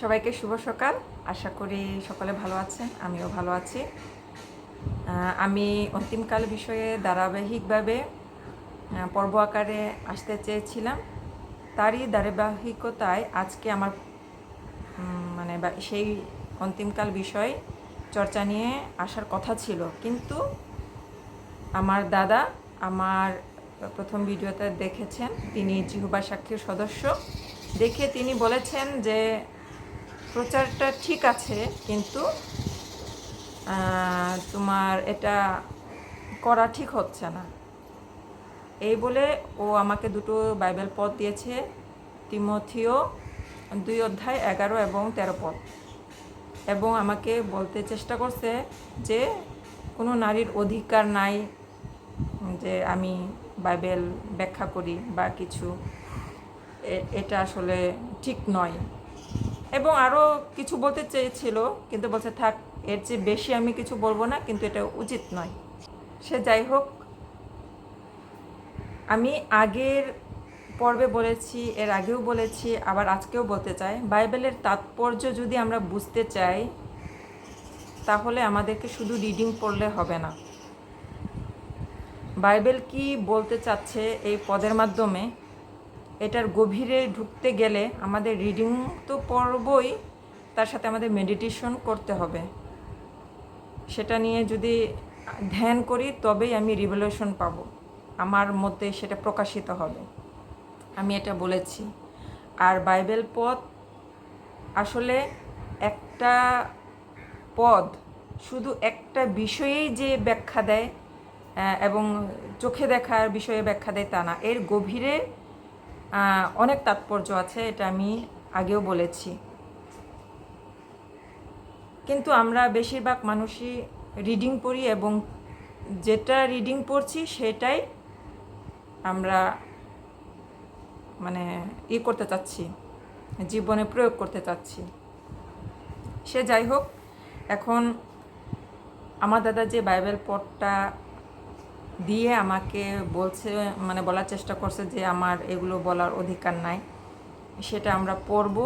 সবাইকে শুভ সকাল। আশা করি সকলে ভালো আছেন, আমিও ভালো আছি। আমি অন্তিমকাল বিষয়ে ধারাবাহিকভাবে পর্ব আকারে আসতে চেয়েছিলাম। তারই ধারাবাহিকতায় আজকে আমার মানে সেই অন্তিমকাল বিষয় চর্চা নিয়ে আসার কথা ছিল। কিন্তু আমার দাদা আমার প্রথম ভিডিওতে দেখেছেন, তিনি জিহুবা সাক্ষীর সদস্য। দেখে তিনি বলেছেন যে প্রচারটা ঠিক আছে, কিন্তু তোমার এটা করা ঠিক হচ্ছে না। এই বলে ও আমাকে দুটো বাইবেল পদ দিয়েছে, তিমথিও দুই অধ্যায় এগারো এবং তেরো পদ। এবং আমাকে বলতে চেষ্টা করছে যে, কোনো নারীর অধিকার নাই যে আমি বাইবেল ব্যাখ্যা করি বা কিছু। এটা আসলে ঠিক নয়। এবং আরও কিছু বলতে চেয়েছিল, কিন্তু বলছে, থাক, এর চেয়ে বেশি আমি কিছু বলব না, কিন্তু এটা উচিত নয়। সে যাই হোক, আমি আগের পর্বে বলেছি, এর আগেও বলেছি, আবার আজকেও বলতে চাই। বাইবেলের তাৎপর্য যদি আমরা বুঝতে চাই, তাহলে আমাদেরকে শুধু রিডিং পড়লে হবে না। বাইবেল কি বলতে চাচ্ছে এই পদের মাধ্যমে? এটার গভীরে ঢুকতে গেলে আমাদের রিডিং তো পড়বই তার সাথে আমাদের মেডিটেশন করতে হবে। সেটা নিয়ে যদি ধ্যান করি, তবেই আমি রিভলিউশন পাবো। আমার মধ্যে সেটা প্রকাশিত হবে। আমি এটা বলেছি। আর বাইবেল পদ আসলে একটা পদ শুধু একটা বিষয়েই যে ব্যাখ্যা দেয় এবং চোখে দেখার বিষয়ে ব্যাখ্যা দেয় তা না। এর গভীরে অনেক তাৎপর্য আছে, এটা আমি আগেও বলেছি। কিন্তু আমরা বেশিরভাগ মানুষই রিডিং পড়ি এবং যেটা রিডিং পড়ছি সেটাই আমরা মানে ই করতে চাচ্ছি, জীবনে প্রয়োগ করতে চাচ্ছি। সে যাই হোক, এখন আমার দাদা যে বাইবেল পড়টা দিয়ে আমাকে বলছে মানে বলার চেষ্টা করছে যে আমার এগুলো বলার অধিকার নাই। সেটা আমরা পড়ব।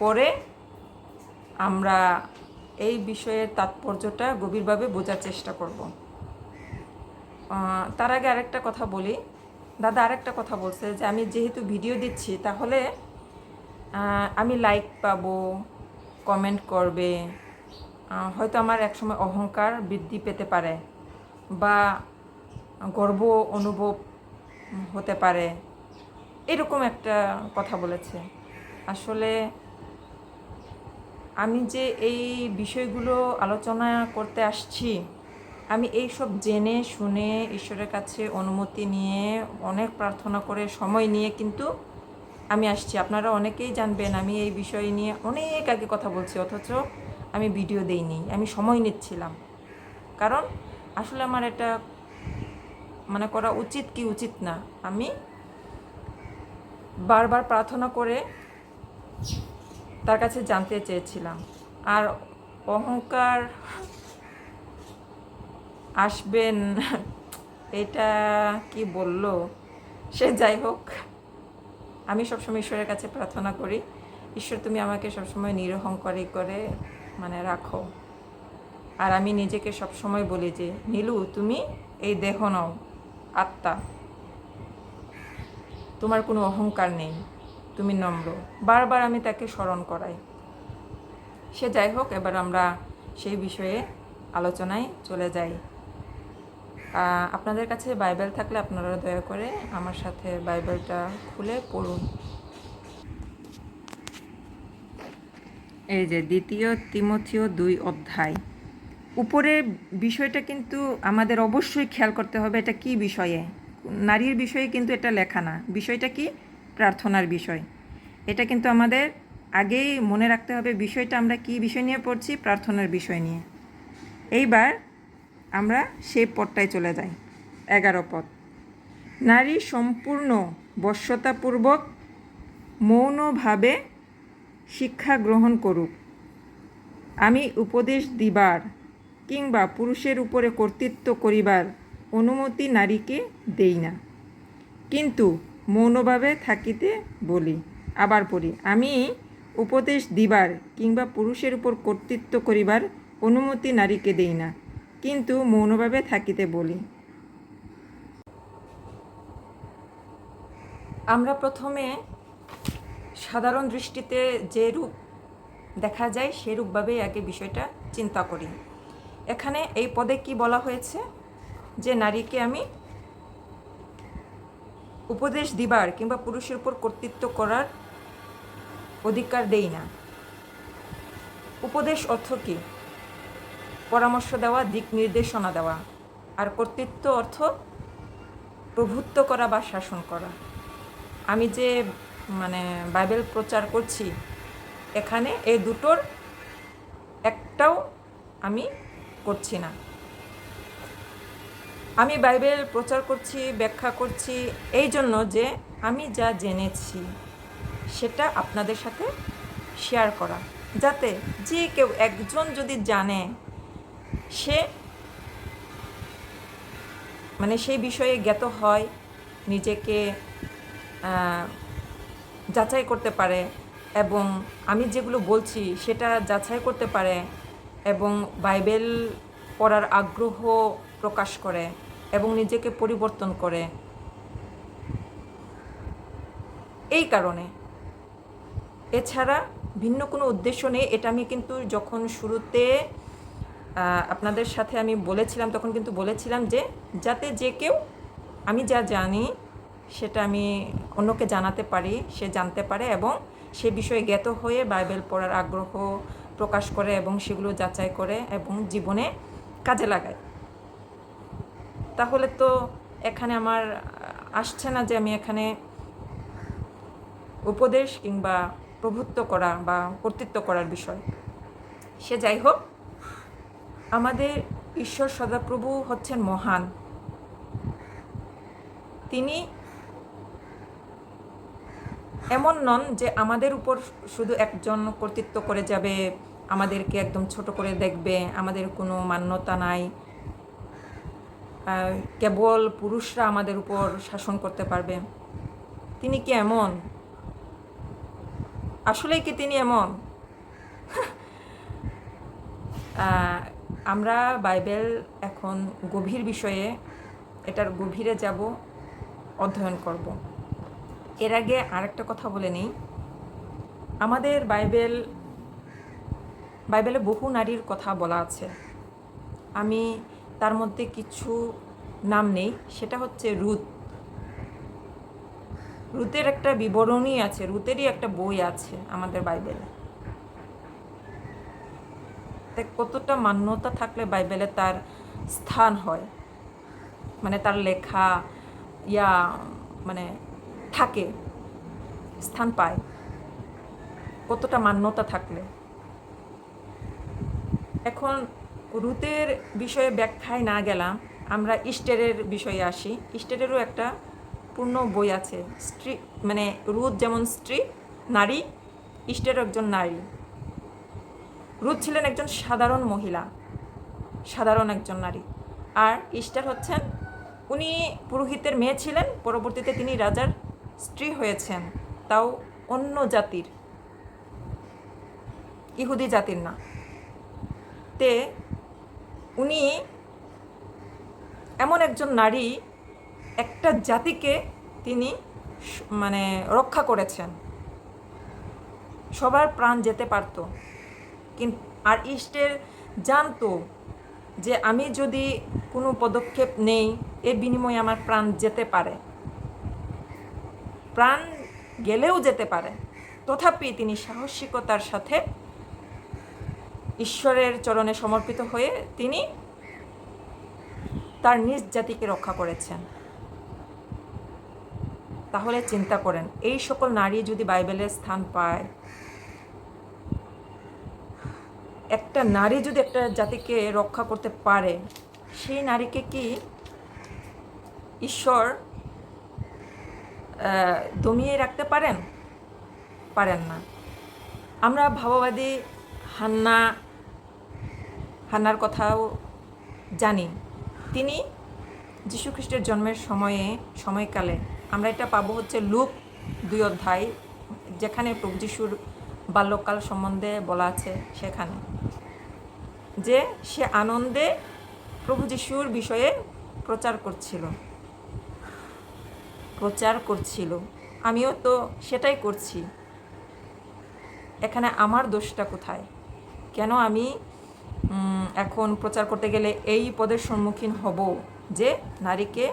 পরে আমরা এই বিষয়ের তাৎপর্যটা গভীরভাবে বোঝার চেষ্টা করব। তার আগে আরেকটা কথা বলি। দাদা আরেকটা কথা বলছে যে আমি যেহেতু ভিডিও দিচ্ছি, তাহলে আমি লাইক পাবো কমেন্ট করবে। হয়তো আমার একসময় অহংকার বৃদ্ধি পেতে পারে। বা গর্ব অনুভব হতে পারে। এরকম একটা কথা বলেছে। আসলে আমি যে এই বিষয়গুলো আলোচনা করতে আসছি, আমি এই সব জেনে শুনে ঈশ্বরের কাছে অনুমতি নিয়ে অনেক প্রার্থনা করে সময় নিয়ে কিন্তু আমি আসছি। আপনারা অনেকেই জানবেন আমি এই বিষয় নিয়ে অনেক আগে কথা বলছি, অথচ আমি ভিডিও দেইনি, আমি সময় নিচ্ছিলাম। কারণ আসলে আমার এটা মানে করা উচিত কি উচিত না, আমি বারবার প্রার্থনা করে তার কাছে জানতে চেয়েছিলাম। আর অহংকার আসবেন এটা কি বলল? সে যাই হোক, আমি সবসময় ঈশ্বরের কাছে প্রার্থনা করি, ঈশ্বর তুমি আমাকে সবসময় নিরহংকারী করে মানে রাখো। আর আমি নিজেকে সবসময় বলি যে, নীলু, তুমি এই দেহ নও। আত্মা। তোমার কোনো অহংকার নেই, তুমি নম্র। বারবার আমি তাকে স্মরণ করাই। সে যাই হোক, এবার আমরা সেই বিষয়ে আলোচনায় চলে যাই। আপনাদের কাছে বাইবেল থাকলে আপনারা দয়া করে আমার সাথে বাইবেলটা খুলে পড়ুন। এই যে দ্বিতীয় তিমথিও দুই অধ্যায়। উপরের বিষয়টা কিন্তু আমাদের অবশ্যই খেয়াল করতে হবে এটা কি বিষয়ে। নারীর বিষয়ে কিন্তু এটা লেখা না। বিষয়টা কি? প্রার্থনার বিষয়। এটা কিন্তু আমাদের আগেই মনে রাখতে হবে বিষয়টা আমরা কি বিষয় নিয়ে পড়ছি, প্রার্থনার বিষয় নিয়ে। এইবার আমরা সেই পদটায় চলে যাই। এগারো পদ। নারী সম্পূর্ণ বশ্যতাপূর্বক মৌনভাবে শিক্ষা গ্রহণ করুক। আমি উপদেশ দিবার কিংবা পুরুষের উপরে কর্তৃত্ব করিবার অনুমতি নারীকে দেই না। কিন্তু মৌনভাবে থাকিতে বলি। আবার পড়ি, আমি উপদেশ দিবার কিংবা পুরুষের উপর কর্তৃত্ব করিবার অনুমতি নারীকে দেই না, কিন্তু মৌনভাবে থাকিতে বলি। আমরা প্রথমে সাধারণ দৃষ্টিতে যে রূপ দেখা যায় সেরূপভাবেই আগে বিষয়টা চিন্তা করি। এখানে এই পদে কি বলা হয়েছে? যে নারীকে আমি উপদেশ দিবার কিংবা পুরুষের উপর কর্তৃত্ব করার অধিকার দেই না। উপদেশ অর্থ কি? পরামর্শ দেওয়া, দিক নির্দেশনা দেওয়া। আর কর্তৃত্ব অর্থ প্রভুত্ব করা বা শাসন করা। আমি যে মানে বাইবেল প্রচার করছি, এখানে এই দুটোর একটাও আমি করছি না। আমি বাইবেল প্রচার করছি, ব্যাখ্যা করছি, এই জন্য যে আমি যা জেনেছি, সেটা আপনাদের সাথে শেয়ার করা। যাতে যে কেউ একজন যদি জানে, সে মানে সেই বিষয়ে জ্ঞাত হয়, নিজেকে যাচাই করতে পারে এবং আমি যেগুলো বলছি, সেটা যাচাই করতে পারে এবং বাইবেল পড়ার আগ্রহ প্রকাশ করে এবং নিজেকে পরিবর্তন করে। এই কারণে এছাড়া ভিন্ন কোনো উদ্দেশ্য নেই। এটা আমি কিন্তু যখন শুরুতে আপনাদের সাথে আমি বলেছিলাম, তখন কিন্তু বলেছিলাম যে, যাতে যে কেউ, আমি যা জানি, সেটা আমি অন্যকে জানাতে পারি, সে জানতে পারে এবং সে বিষয়ে জ্ঞাত হয়ে বাইবেল পড়ার আগ্রহ প্রকাশ করে এবং সেগুলো যাচাই করে এবং জীবনে কাজে লাগায়। তাহলে তো এখানে আমার আসছে না যে আমি এখানে উপদেশ কিংবা প্রভুত্ব করা বা কর্তৃত্ব করার বিষয়। সে যাই হোক, আমাদের ঈশ্বর সদাপ্রভু হচ্ছেন মহান। তিনি এমন নন যে আমাদের উপর শুধু একজন কর্তৃত্ব করে যাবে আমাদেরকে একদম ছোট করে দেখবে, আমাদের কোনো মান্যতা নাই। কেবল পুরুষরা আমাদের উপর শাসন করতে পারবে। তিনি কি এমন? আসলেই কি তিনি এমন? আমরা বাইবেল এখন গভীর বিষয়ে, এটার গভীরে যাব, অধ্যয়ন করব। এর আগে আরেকটা কথা বলে নিই। আমাদের বাইবেল বাইবেলে বহু নারীর কথা বলা আছে। আমি তার মধ্যে কিছু নাম নেই, সেটা হচ্ছে রুথ রুতের একটা বিবরণী আছে, রুতেরই একটা বই আছে আমাদের বাইবেলে। কতটা মান্যতা থাকলে বাইবেলে তার স্থান হয় মানে তার লেখা, ইয়া মানে থাকে, স্থান পায়। কতটা মান্যতা থাকলে। এখন রুতের বিষয়ে ব্যাখ্যায় না গেলাম, আমরা ইস্টেরের বিষয়ে আসি। ইস্টেরেরও একটা পূর্ণ বই আছে, স্ত্রী মানে রুথ যেমন স্ত্রী, নারী, ইস্টেরও একজন নারী। রুথ ছিলেন একজন সাধারণ মহিলা, সাধারণ একজন নারী। আর ইস্টার হচ্ছেন, উনি পুরোহিতের মেয়ে ছিলেন, পরবর্তীতে তিনি রাজার স্ত্রী হয়েছেন, তাও অন্য জাতির, ইহুদি জাতির না। তে উনি এমন একজন নারী একটা জাতিকে তিনি মানে রক্ষা করেছেন। সবার প্রাণ যেতে পারত। কিন্তু আর ইস্টের জানতো যে আমি যদি কোনো পদক্ষেপ নেই এর বিনিময়ে আমার প্রাণ যেতে পারে। প্রাণ গেলেও যেতে পারে। তথাপি তিনি সাহসিকতার সাথে ঈশ্বরের চরণে সমর্পিত হয়ে তিনি তার নিজ জাতিকে রক্ষা করেছেন। তাহলে চিন্তা করেন, এই সকল নারী যদি বাইবেলের স্থান পায়, একটা নারী যদি একটা জাতিকে রক্ষা করতে পারে, সেই নারীকে কি ঈশ্বর দমিয়ে রাখতে পারেন? পারেন না। আমরা ভাববাদী হান্না হান্নার কথাও জানি। তিনি যীশুখ্রিস্টের জন্মের সময়ে, সময়কালে আমরা এটা পাবো হচ্ছে লুক দুই অধ্যায়, যেখানে প্রভু যিশুর বাল্যকাল সম্বন্ধে বলা আছে সেখানে। যে সে আনন্দে প্রভু যিশুর বিষয়ে প্রচার করছিল। প্রচার করছিল। আমিও তো সেটাই করছি। এখানে আমার দোষটা কোথায়? কেন আমি এখন প্রচার করতে গেলে এই পদের সম্মুখীন হব যে নারীকে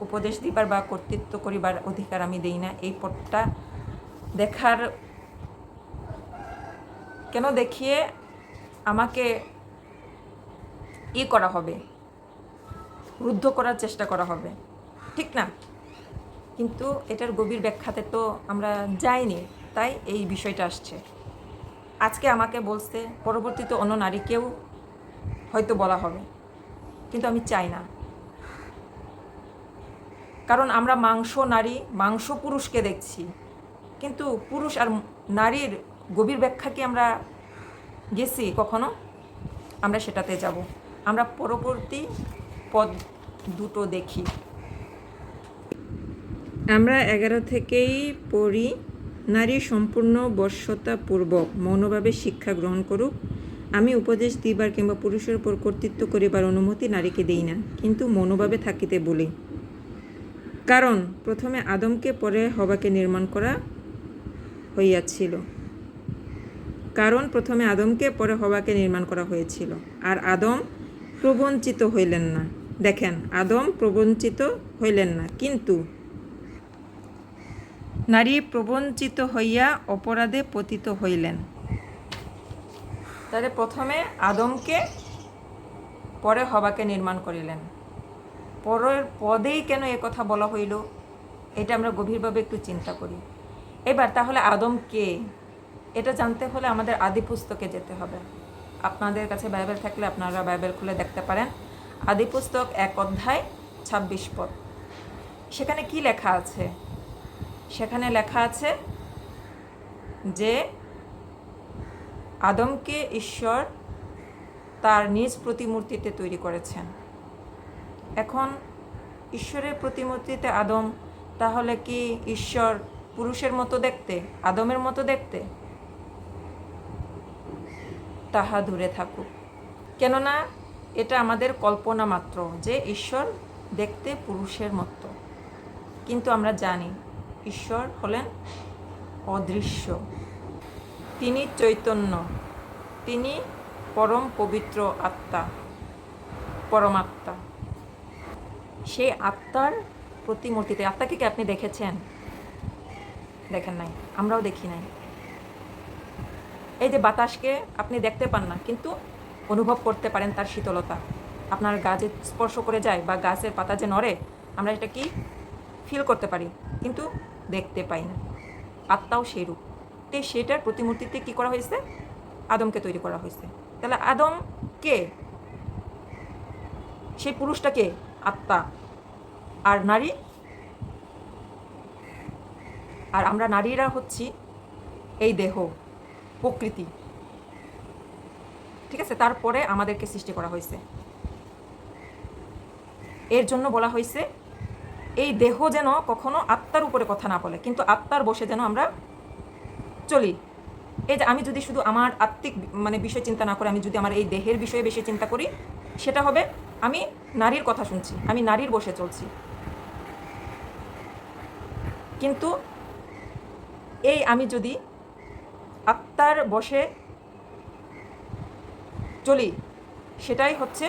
উপদেশ দিবার বা কর্তৃত্ব করিবার অধিকার আমি দেই না। এই পদটা দেখার কেন দেখিয়ে আমাকে ই করা হবে, রুদ্ধ করার চেষ্টা করা হবে। ঠিক না? কিন্তু এটার গভীর ব্যাখ্যাতে তো আমরা যাইনি, তাই এই বিষয়টা আসছে। আজকে আমাকে বলছে, পরবর্তীতে অন্য নারীকেও হয়তো বলা হবে। কিন্তু আমি চাই না। কারণ আমরা মাংস নারী, মাংস পুরুষকে দেখছি। কিন্তু পুরুষ আর নারীর গভীর ব্যাখ্যা কি আমরা গেছি কখনো? আমরা সেটাতে যাব। আমরা পরবর্তী পদ দুটো দেখি। আমরা এগারো থেকেই পড়ি, নারী সম্পূর্ণ বশ্যতাপূর্বক মৌনভাবে শিক্ষা গ্রহণ করুক। আমি উপদেশ দিবার কিংবা পুরুষের উপর কর্তৃত্ব করিবার অনুমতি নারীকে দেই না, কিন্তু মনোভাবে থাকিতে বলি। কারণ, প্রথমে আদমকে, পরে হবাকে নির্মাণ করা হইয়াছিল। কারণ, প্রথমে আদমকে, পরে হবাকে নির্মাণ করা হয়েছিল। আর আদম প্রবঞ্চিত হইলেন না। দেখেন, আদম প্রবঞ্চিত হইলেন না, কিন্তু নারী প্রবঞ্চিত হইয়া অপরাধে পতিত হইলেন। তাহলে প্রথমে আদমকে, পরে হবাকে নির্মাণ করিলেন। পরের পদেই কেন এ কথা বলা হইল, এটা আমরা গভীরভাবে একটু চিন্তা করি। এবার তাহলে আদম কে? এটা জানতে হলে আমাদের আদি পুস্তকে যেতে হবে। আপনাদের কাছে বাইবেল থাকলে আপনারা বাইবেল খুলে দেখতে পারেন। আদি পুস্তক এক অধ্যায় ছাব্বিশ পদ। সেখানে কি লেখা আছে? সেখানে লেখা আছে যে আদমকে ঈশ্বর তার নিজ প্রতিমূর্তিতে তৈরি করেছেন। এখন ঈশ্বরের প্রতিমূর্তিতে আদম, তাহলে কি ঈশ্বর পুরুষের মতো দেখতে, আদমের মতো দেখতে? তাহা দূরে থাকুক। কেননা এটা আমাদের কল্পনা মাত্র যে ঈশ্বর দেখতে পুরুষের মতো। কিন্তু আমরা জানি ঈশ্বর হলেন অদৃশ্য। তিনি চৈতন্য, তিনি পরম পবিত্র আত্মা, পরমাত্মা। সেই আত্মার প্রতিমূর্তিতে, আত্মাকে কি আপনি দেখেছেন? দেখেন নাই, আমরাও দেখি নাই। এই যে বাতাসকে আপনি দেখতে পান না, কিন্তু অনুভব করতে পারেন তার শীতলতা। আপনার গাছে স্পর্শ করে যায় বা গাছের পাতা যে নড়ে, আমরা এটা কি ফিল করতে পারি, কিন্তু দেখতে পাই না। আত্মাও সেই রূপ তো সেটার প্রতিমূর্তিতে কি করা হয়েছে? আদমকে তৈরি করা হয়েছে। তাহলে আদম কে? সেই পুরুষটা কে? আত্মা। আর নারী? আর আমরা নারীরা হচ্ছি এই দেহ, প্রকৃতি। ঠিক আছে? তারপরে আমাদেরকে সৃষ্টি করা হয়েছে। এর জন্য বলা হয়েছে, এই দেহ যেন কখনো আত্মার উপরে কথা না বলে, কিন্তু আত্মার বসে যেন আমরা চলি। এই যে আমি যদি শুধু আমার আত্মিক মানে বিষয় চিন্তা না করে, আমি যদি আমার এই দেহের বিষয়ে বেশি চিন্তা করি, সেটা হবে আমি নারীর কথা শুনছি, আমি নারীর বসে চলছি। কিন্তু এই আমি যদি আত্মার বসে চলি, সেটাই হচ্ছে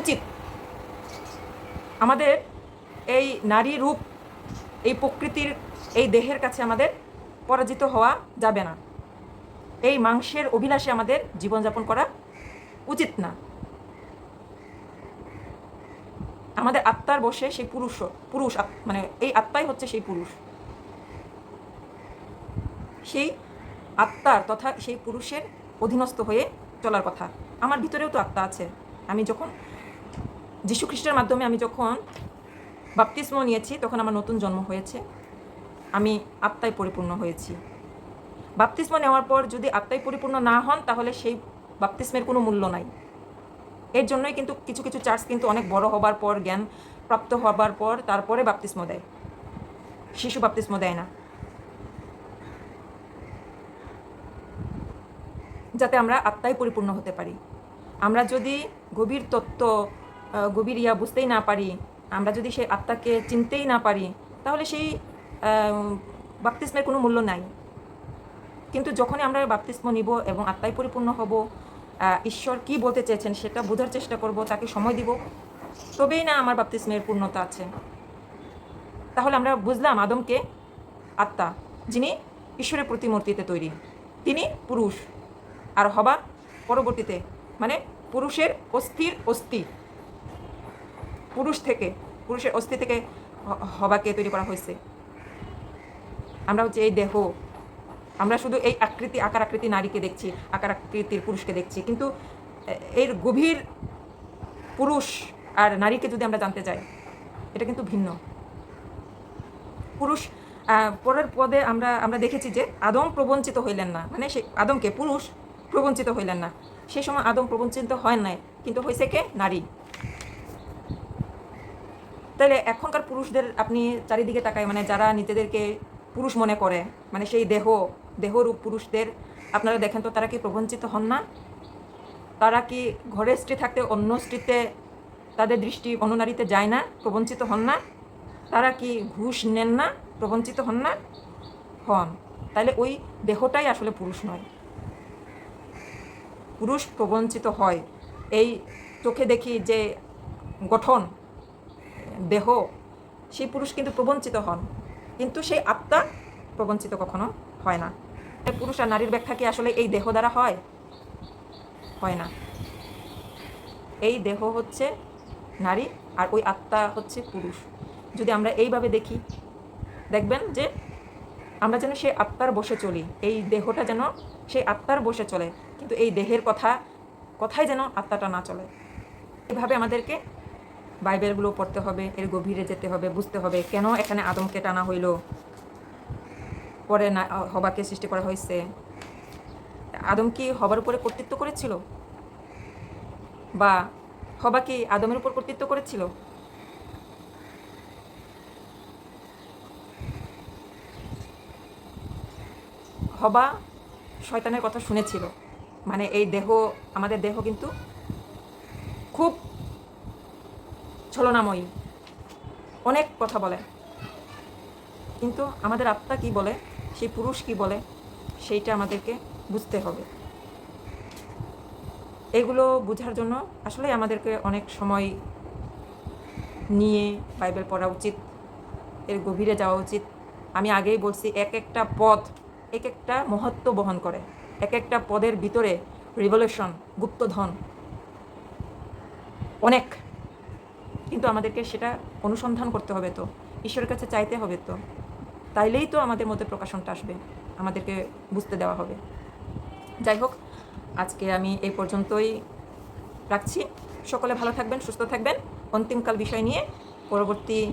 উচিত। আমাদের এই নারী রূপ, এই প্রকৃতির, এই দেহের কাছে আমাদের পরাজিত হওয়া যাবে না। এই মাংসের অভিলাষে আমাদের জীবনযাপন করা উচিত না। আমাদের আত্মার বসে সেই পুরুষ পুরুষ মানে এই আত্মাই হচ্ছে সেই পুরুষ। সেই আত্মার তথা সেই পুরুষের অধীনস্থ হয়ে চলার কথা। আমার ভিতরেও তো আত্মা আছে। আমি যখন যীশু খ্রিস্টের মাধ্যমে আমি যখন বাপ্তিস্ম নিয়েছি, তখন আমার নতুন জন্ম হয়েছে। আমি আত্মায় পরিপূর্ণ হয়েছি। বাপ্তিস্ম নেওয়ার পর যদি আত্মায় পরিপূর্ণ না হন, তাহলে সেই বাপ্তিস্মের কোনো মূল্য নাই। এর জন্যই কিন্তু কিছু কিছু চার্চ কিন্তু অনেক বড় হবার পর, জ্ঞান প্রাপ্ত হবার পর তারপরে বাপ্তিস্ম দেয়। শিশু বাপ্তিস্ম দেয় না। যাতে আমরা আত্মায় পরিপূর্ণ হতে পারি। আমরা যদি গভীর তত্ত্ব গভীর ইয়া বুঝতেই না পারি, আমরা যদি সেই আত্মাকে চিনতেই না পারি, তাহলে সেই বাপ্তিস্মের কোনো মূল্য নাই। কিন্তু যখনই আমরা বাপ্তিস্ম নিব এবং আত্মায় পরিপূর্ণ হব ঈশ্বর কি বলতে চেয়েছেন সেটা বোঝার চেষ্টা করব, তাকে সময় দিব। তবেই না আমার বাপ্তিস্মের পূর্ণতা আছে। তাহলে আমরা বুঝলাম আদমকে আত্মা, যিনি ঈশ্বরের প্রতিমূর্তিতে তৈরি। তিনি পুরুষ। আর হবা পরবর্তীতে মানে পুরুষের অস্থির অস্থি। পুরুষ থেকে, পুরুষের অস্থি থেকে হবাকে তৈরি করা হয়েছে। আমরা হচ্ছে এই দেহ, আমরা শুধু এই আকৃতি, আকার আকৃতি নারীকে দেখছি, আকার আকৃতির পুরুষকে দেখছি। কিন্তু এর গভীর পুরুষ আর নারীকে যদি আমরা জানতে চাই, এটা কিন্তু ভিন্ন। পুরুষ পরের পদে আমরা আমরা দেখেছি যে আদম প্রবঞ্চিত হইলেন না। মানে সে, আদমকে পুরুষ প্রবঞ্চিত হইলেন না। সেই সময় আদম প্রবঞ্চিত হয় নাই, কিন্তু হয়েছে কে? নারী। তাহলে এখনকার পুরুষদের আপনি চারিদিকে তাকায় মানে যারা নিজেদেরকে পুরুষ মনে করে মানে সেই দেহ, দেহরূপ পুরুষদের। আপনারা দেখেন তো, তারা কি প্রবঞ্চিত হন না? তারা কি ঘরের স্ত্রী থাকতে অন্য স্ত্রীতে, তাদের দৃষ্টি অন্য নারীতে যায় না? প্রবঞ্চিত হন না? তারা কি ঘুষ নেন না? প্রবঞ্চিত হন না? হন। তাহলে ওই দেহটাই আসলে পুরুষ নয়। পুরুষ প্রবঞ্চিত হয়। এই চোখে দেখি যে গঠন, দেহ, সেই পুরুষ কিন্তু প্রবঞ্চিত হন। কিন্তু সেই আত্মা প্রবঞ্চিত কখনো হয় না। পুরুষ আর নারীর ব্যাখ্যা কি আসলে এই দেহ দ্বারা হয়? হয় না। এই দেহ হচ্ছে নারী আর ওই আত্মা হচ্ছে পুরুষ। যদি আমরা এইভাবে দেখি, দেখবেন যে আমরা যেন সেই আত্মার বসে চলি, এই দেহটা যেন সেই আত্মার বসে চলে, কিন্তু এই দেহের কথা, কথাই যেন আত্মাটা না চলে। এভাবে আমাদেরকে বাইবেলগুলো পড়তে হবে, এর গভীরে যেতে হবে, বুঝতে হবে কেন এখানে আদমকে টানা হইল। পরে না হবাকে সৃষ্টি করা হয়েছে। আদম কি হবার উপরে কর্তৃত্ব করেছিল? বা হবা কি আদমের উপর কর্তৃত্ব করেছিল? হবা শয়তানের কথা শুনেছিল। মানে এই দেহ, আমাদের দেহ কিন্তু ছলনাময়ী। অনেক কথা বলে। কিন্তু আমাদের আত্মা কি বলে সেই পুরুষ কি বলে, সেইটা আমাদেরকে বুঝতে হবে। এগুলো বোঝার জন্য আসলে আমাদেরকে অনেক সময় নিয়ে বাইবেল পড়া উচিত, এর গভীরে যাওয়া উচিত। আমি আগেই বলছি, এক একটা পদ, এক একটা মহত্ব বহন করে। এক একটা পদের ভিতরে রিভলিউশন গুপ্তধন, অনেক। কিন্তু আমাদেরকে সেটা অনুসন্ধান করতে হবে তো। ঈশ্বরের কাছে চাইতে হবে তো। তাইলেই তো আমাদের মধ্যে প্রকাশনটা আসবে। আমাদেরকে বুঝতে দেওয়া হবে। যাই হোক, আজকে আমি এই পর্যন্তই রাখছি। সকলে ভালো থাকবেন, সুস্থ থাকবেন। অন্তিমকাল বিষয় নিয়ে পরবর্তী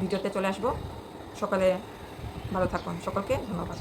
ভিডিওতে চলে আসব। সকালে ভালো থাকুন। সকলকে ধন্যবাদ।